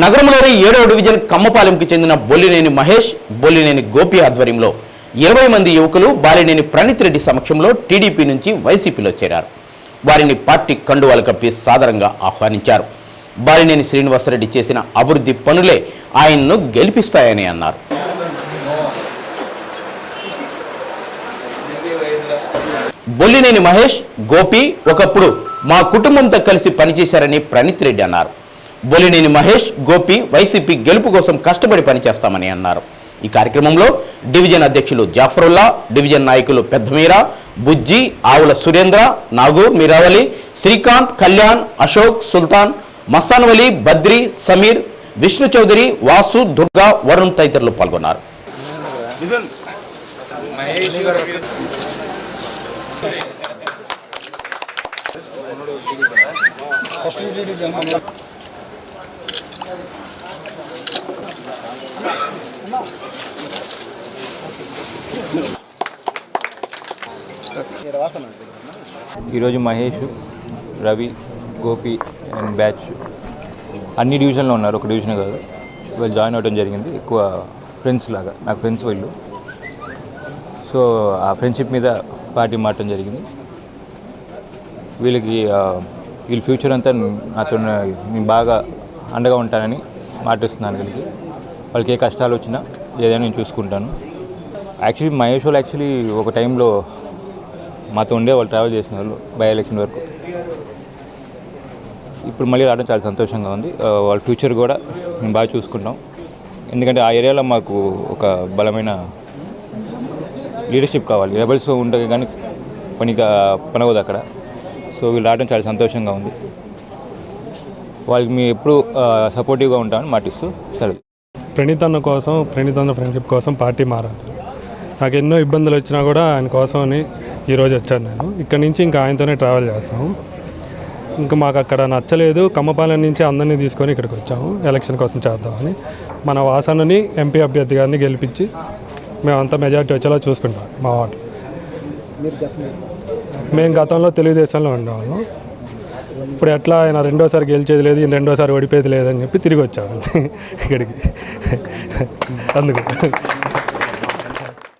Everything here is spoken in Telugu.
నగరంలోని ఏడవ డివిజన్ కమ్మపాలెంకి చెందిన బొల్లినేని మహేష్ బొల్లినేని గోపి ఆధ్వర్యంలో ఇరవై మంది యువకులు బాలినేని ప్రణీత్ రెడ్డి సమక్షంలో టీడీపీ నుంచి వైసీపీలో చేరారు. వారిని పార్టీ కండువాలు కప్పి సాదరంగా ఆహ్వానించారు. బాలినేని శ్రీనివాసరెడ్డి చేసిన అభివృద్ధి పనులే ఆయన్ను గెలిపిస్తాయని అన్నారు. బొల్లినేని మహేష్ గోపి ఒకప్పుడు మా కుటుంబంతో కలిసి పనిచేశారని ప్రణీత్ రెడ్డి అన్నారు. బొలినేని మహేష్ గోపి వైసీపీ గెలుపు కోసం కష్టపడి పనిచేస్తామని అన్నారు. ఈ కార్యక్రమంలో డివిజన్ అధ్యక్షులు జాఫరుల్లా డివిజన్ నాయకులు పెద్దమీర బుజ్జి ఆవుల సురేంద్ర నాగూర్ మీరావలి శ్రీకాంత్ కళ్యాణ్ అశోక్ సుల్తాన్ మస్తాన్వలి బద్రి సమీర్ విష్ణు చౌదరి వాసు దుర్గా వరుణ్ తదితరులు పాల్గొన్నారు. ఈరోజు మహేష్ రవి గోపి అండ్ బ్యాచ్. అన్ని డివిజన్లో ఉన్నారు ఒక డివిజన్ కాదు. వీళ్ళు జాయిన్ అవ్వడం జరిగింది ఎక్కువ ఫ్రెండ్స్ లాగా. నాకు ఫ్రెండ్స్ వీళ్ళు. సో ఆ ఫ్రెండ్షిప్ మీద పార్టీ మారటం జరిగింది. వీళ్ళకి వీళ్ళ ఫ్యూచర్ అంతా నాతో నేను బాగా అండగా ఉంటానని మాటిస్తున్నాను వీళ్ళకి వాళ్ళకి ఏ కష్టాలు వచ్చినా ఏదైనా నేను చూసుకుంటాను. యాక్చువల్లీ మహేష్ వాళ్ళు యాక్చువల్లీ ఒక టైంలో మాతో ఉండే వాళ్ళు ట్రావెల్ చేసిన వాళ్ళు బై ఎలక్షన్ వరకు. ఇప్పుడు మళ్ళీ రావడం చాలా సంతోషంగా ఉంది. వాళ్ళ ఫ్యూచర్ కూడా మేము బాగా చూసుకుంటాం. ఎందుకంటే ఆ ఏరియాలో మాకు ఒక బలమైన లీడర్షిప్ కావాలి. రెబల్స్ ఉంటే కానీ పని కా- పని అవ్వదు అక్కడ. సో వీళ్ళు రావడం చాలా సంతోషంగా ఉంది. వాళ్ళకి మేము ఎప్పుడు సపోర్టివ్గా ఉంటామని మాటిస్తూ సరే ప్రణీత్ అన్న కోసం ప్రణీత్ అన్న ఫ్రెండ్షిప్ కోసం పార్టీ మారాను నాకు ఎన్నో ఇబ్బందులు వచ్చినా కూడా ఆయన కోసం అని ఈరోజు వచ్చాను నేను. ఇక్కడ నుంచి ఇంకా ఆయనతోనే ట్రావెల్ చేస్తాము. ఇంకా మాకు అక్కడ నచ్చలేదు. కమ్మపాలెం నుంచి అందరినీ తీసుకొని ఇక్కడికి వచ్చాము. ఎలక్షన్ కోసం చేద్దామని. మన వాసనని ఎంపీ అభ్యర్థి గారిని గెలిపించి మేమంతా మెజార్టీ వచ్చేలా చూసుకుంటాం మా వార్డు. మేము గతంలో తెలుగుదేశంలో ఉండేవాళ్ళం. ఇప్పుడు ఎట్లా ఆయన రెండోసారి గెలిచేది లేదు ఈయన రెండోసారి ఓడిపోయేది లేదని చెప్పి తిరిగి వచ్చాము ఇక్కడికి. అందుకు.